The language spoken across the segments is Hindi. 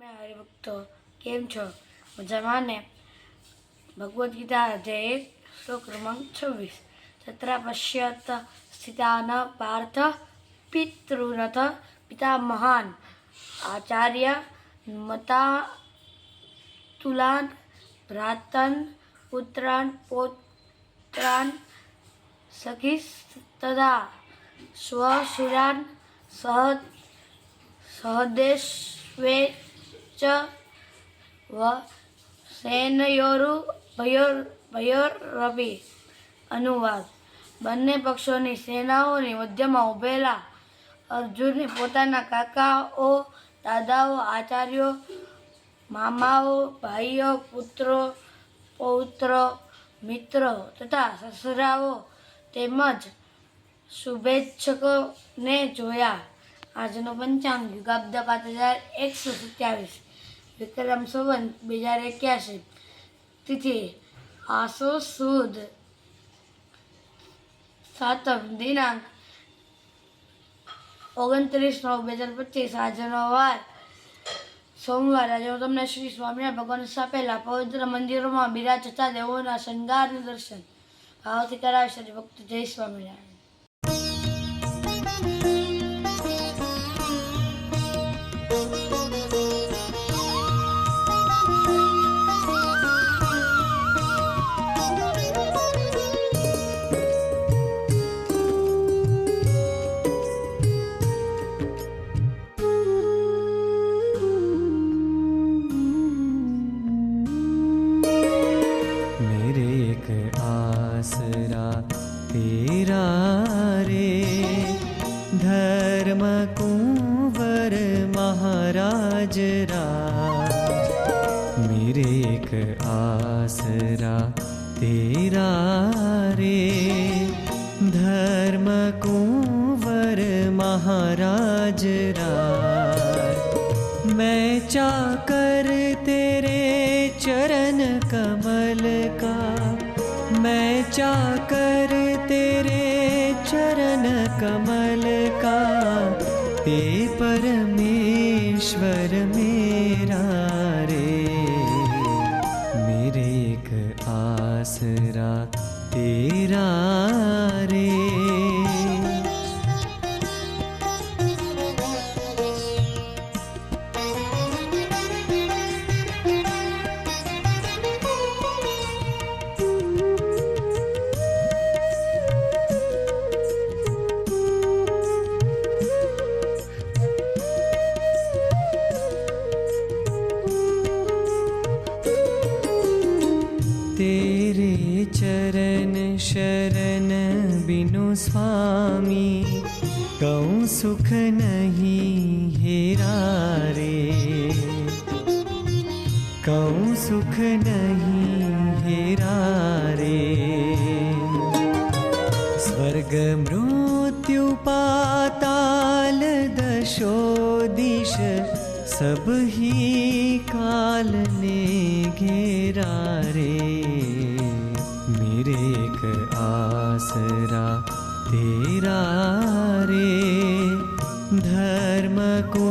તમે હરિભક્તો કેમ છો? મજામાં ને? ભગવદ્ ગીતા અધ્યાય એક, શ્લોક ક્રમાંક છવ્વીસ. તત્ર પશ્યત સ્થિતાન પાર્થ પિતૃનથ પિતા મહાન. આચાર્ય મતા તુલાન ભ્રાતન પુત્રાન સખી સખિસ્તદા સ્વસુરાન સહ સહદેશ્વે ચ, વ, સેનયોરુ, ભયોર ભયોરપી અનુવાદ. બંને પક્ષોની સેનાઓની મધ્યમાં ઊભેલા અર્જુને પોતાના કાકાઓ, દાદાઓ, આચાર્યો, મામાઓ, ભાઈઓ, પુત્રો, પૌત્રો, મિત્રો તથા સસરાઓ તેમજ શુભેચ્છકોને જોયા. આજનો પંચાંગ યુગાબ્દ પાંચ હજાર એકસો સત્યાવીસ. વિક્રમ સુવન બે હજાર એક્યાસી તિથિ, આસો સુદ. સાતમ દિનાંક ઓગણત્રીસ નવ બે હજાર પચીસ આજનો વાર. સોમવાર, આજે હું તમને શ્રી સ્વામિનારાયણ ભગવાન સ્થાપેલા પવિત્ર મંદિરોમાં બિરાજતા દેવોના શણગારનું દર્શન. આવતી કરાવે છે ભક્ત. જય સ્વામિનારાયણ. चाकर तेरे चरण कमल सुख नहीं हेरा रे कहूँ सुख नहीं हेरा रे स्वर्ग मृत्यु पाताल दशो दिश, सब ही काल ने घेरा रे मेरे एक आसरा तेरा रे। धर्म कुंवर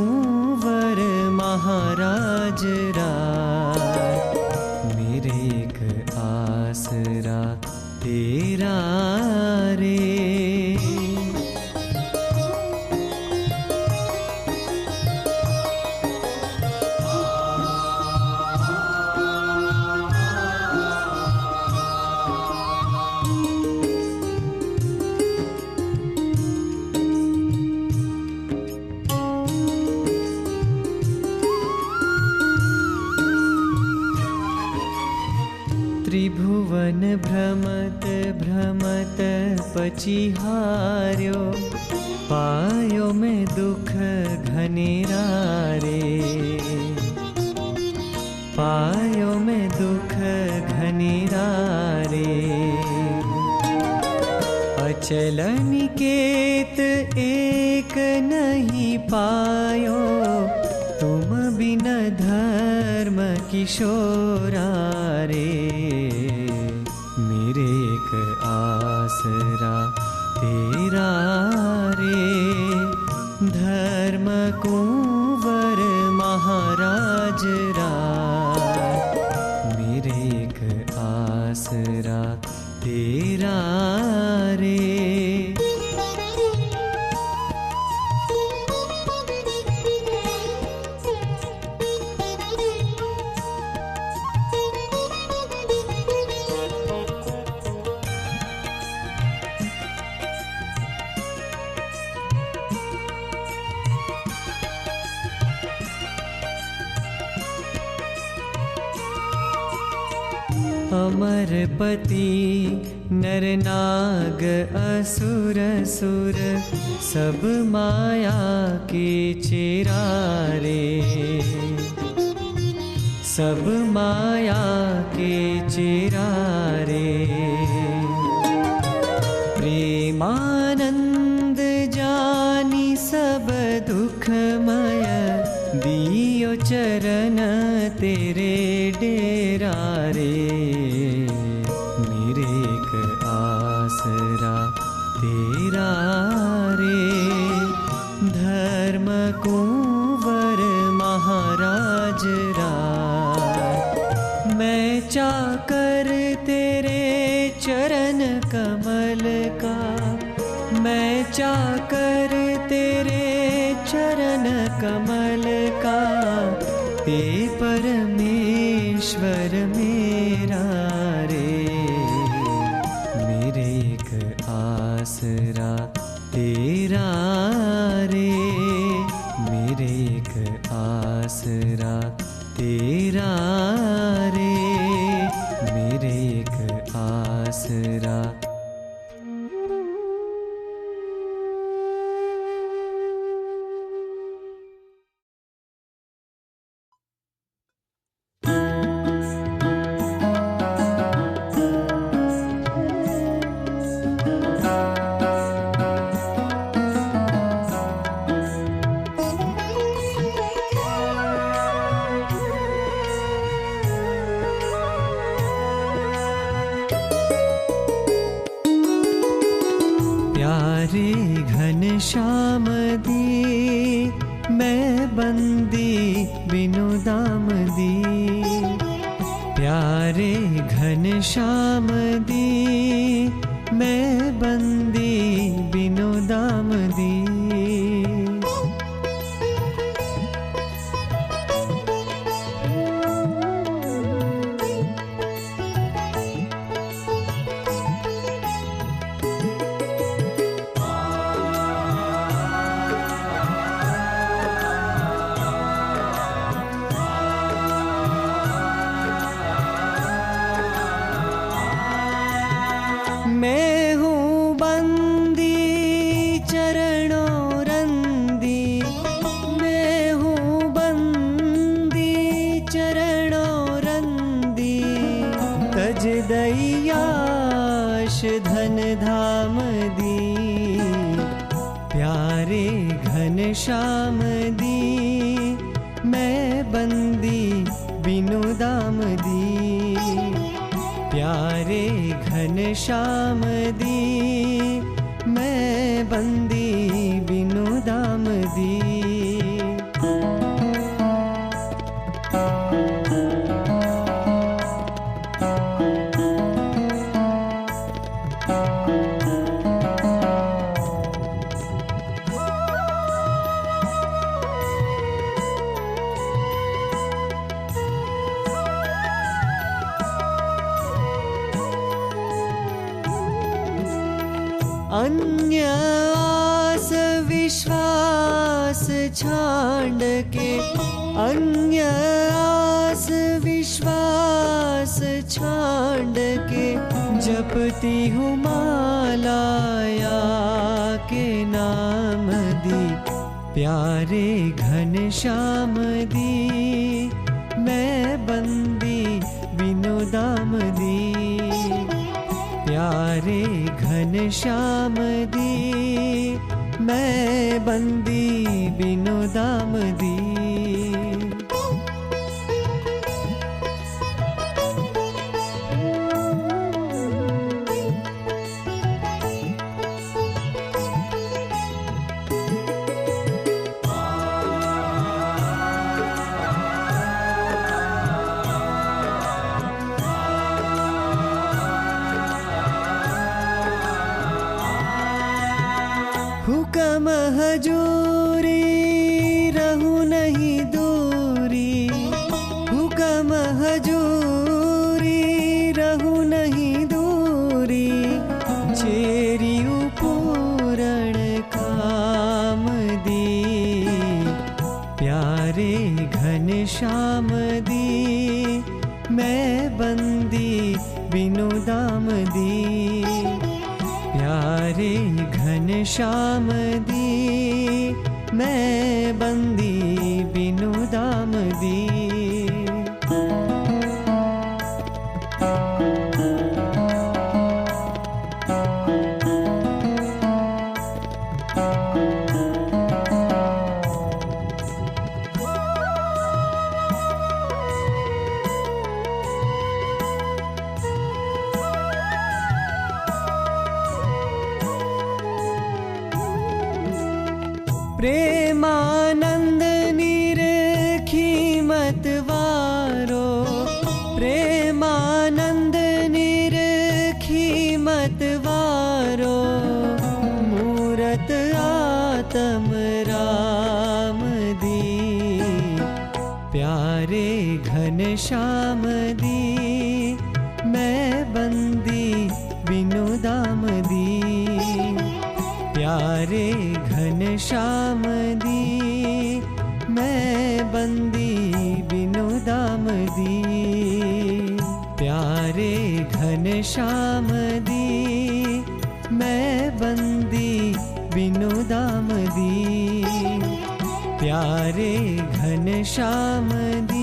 चिहार्यो पायो में दुख घनेरा रे पायो में दुख घनेरा रे अचल निकेत एक नहीं पायो, तुम बिना धर्म किशोरा। तेरा अमरपति नरनाग असुर, सुर, सब माया के चेरा रे सब माया के चेरा रे प्रेमानंद जानी सब दुखमय, दियो चरण तेरे। मैं चाकर तेरे चरण कमल का। ते परमेश्वर मेरा घन दी मैं बंदी श्याम दी मैं बंदी बिनु दाम दी। प्यारे घन शाम दी के जपती हूँ मालाया के नाम दी। प्यारे घन श्याम दी, मैं बंदी बिनु दाम दी। प्यारे घन श्याम दी, मैं बंदी बिनु दाम दी। हजूरी रहू नहीं दूरी। हुकम हजूरी रहू नहीं दूरी। चेरी पूरण काम दी, प्यारे घन श्याम दी। मैं बंदी बिनु दाम दी। प्यारे घन श्याम दी मैं बंदी प्रेमानंद निरखी मत वारो। प्रेमानंद निरखी मत वारो। मूरत आत्म राम दी। प्यारे घन प्यारे घन श्याम दी, मैं बंदी बिनु दाम दी। प्यारे घन श्याम दी, मैं बंदी बिनु दाम दी। प्यारे घन श्याम दी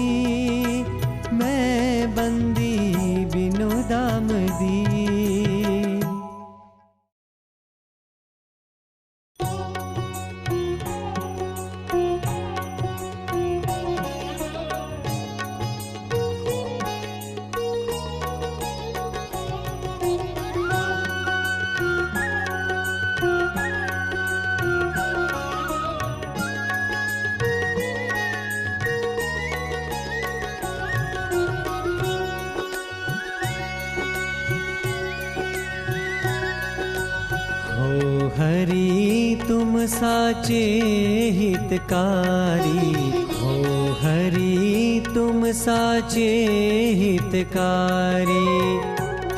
साचे हितकारी। हो हरि, तुम साचे हितकारी।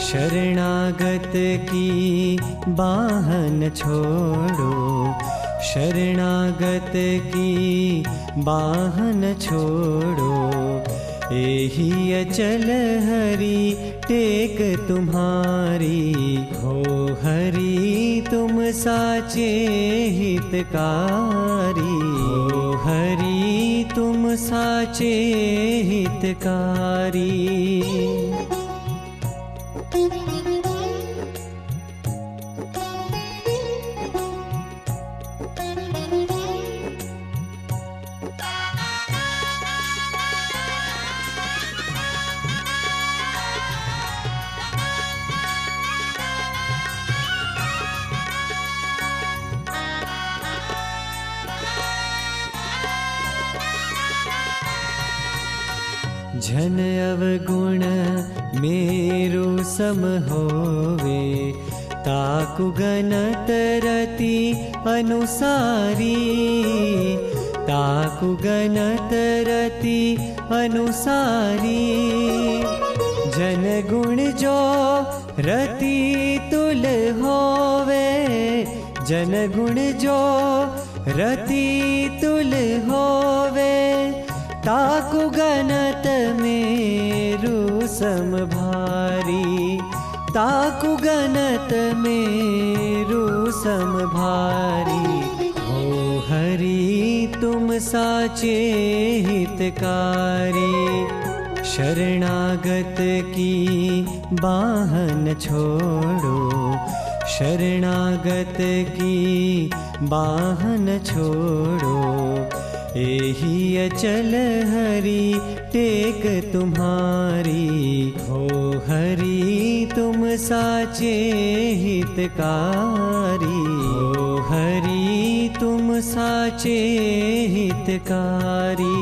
शरणागत की बाहन छोड़ो। शरणागत की बाहन छोड़ो। एही अचल हरि, टेक तुम्हारी। हो हरि, तुम साचे हितकारी। हो हरि, तुम साचे हितकारी। जन अवगुण मेरो सम होवे ताकु गणत रति अनुसारी ताकु गणत रति अनुसारी जन गुण जो रति तुल होवे जन गुण जो रति तुल होवे ताकु गणत मेरु सम भारी। ताकु गणत मेरु सम भारी। हो हरि, तुम साचे हितकारी। शरणागत की बाहन छोड़ो। शरणागत की बाहन छोड़ो। एही अचल हरि टेक तुम्हारी। हो हरि, तुम साचे हितकारी। हो हरि, तुम साचे हितकारी।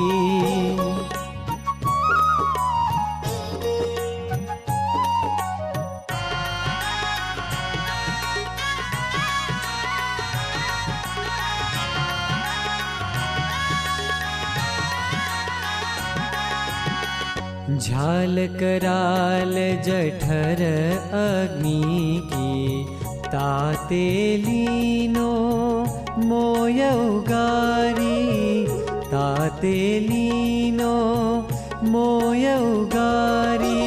झाल कराल जठर अग्नि की, ताते लीनो मोय उगारी। ताते लीनो मोय उगारी।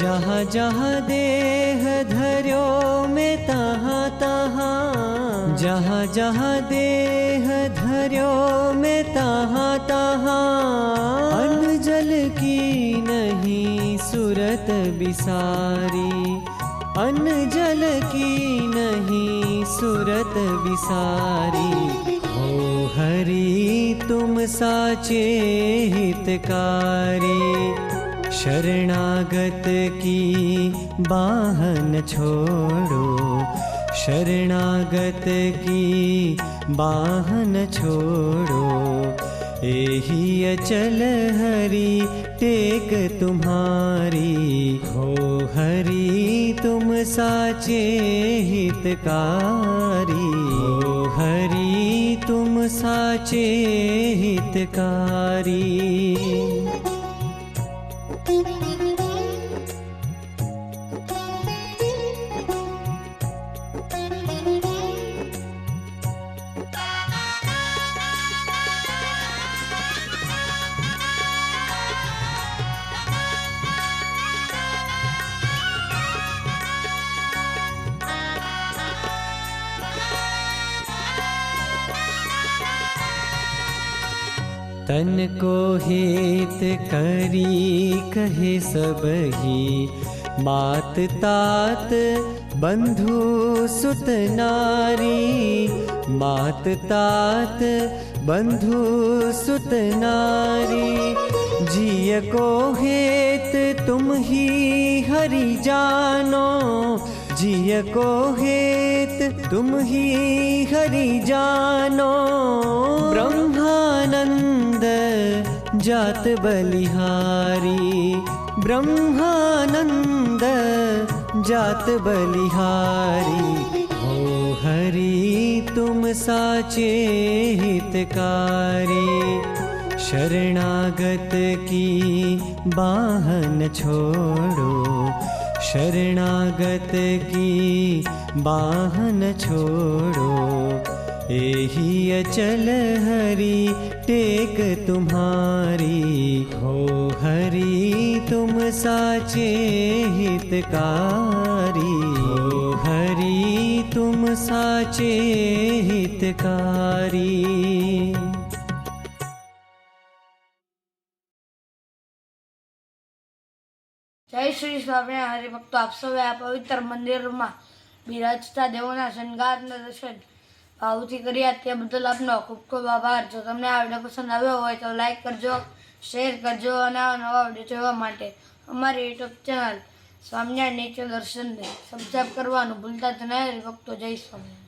जहाँ जहाँ देह धर्यो में तहाँ तहाँ। जहाँ जहाँ देह धर्यो में तहाँ तहाँ। सुरत बिसारी अन्न जल की नहीं सूरत बिसारी हो हरि, तुम साचे हितकारी, शरणागत की बाहन छोड़ो। शरणागत की बाहन छोड़ो। एही अचल हरि टेक तुम्हारी। हो हरि, तुम साचे हितकारी। हो हरि, तुम साचे हितकारी। तन को हित करी, कहे सब ही मात तात, बंधु सुत नारी। मात तात, बंधु सुत नारी। जिय को हेत तुम ही हरि जानो। जिय को हेत, तुम ही हरि जानो। ब्रह्मानंद जात बलिहारी, ब्रह्मानंद जात बलिहारी। हो हरि, तुम साचे हितकारी। शरणागत की बाहन छोड़ो। शरणागत की बाहन छोड़ो। एही अचल हरि टेक तुम्हारी। हो हरि, तुम साचे हितकारी। हो हरि, तुम साचे हितकारी। શ્રી સ્વામી હરિભક્તો, આપ સૌએ આ પવિત્ર મંદિરમાં બિરાજતા દેવોના શણગારના દર્શન ભાવથી કર્યા તે બદલ આપનો ખૂબ ખૂબ આભાર. જો તમને આ વીડિયો પસંદ આવ્યો હોય તો લાઈક કરજો, શેર કરજો અને આ નવા વીડિયો જોવા માટે અમારી યુટ્યુબ ચેનલ સ્વામિનારાયણ નેચર દર્શનને સબસ્ક્રાઈબ કરવાનું ભૂલતા જ નહીં. હરિભક્તો, જય સ્વામિનારાયણ.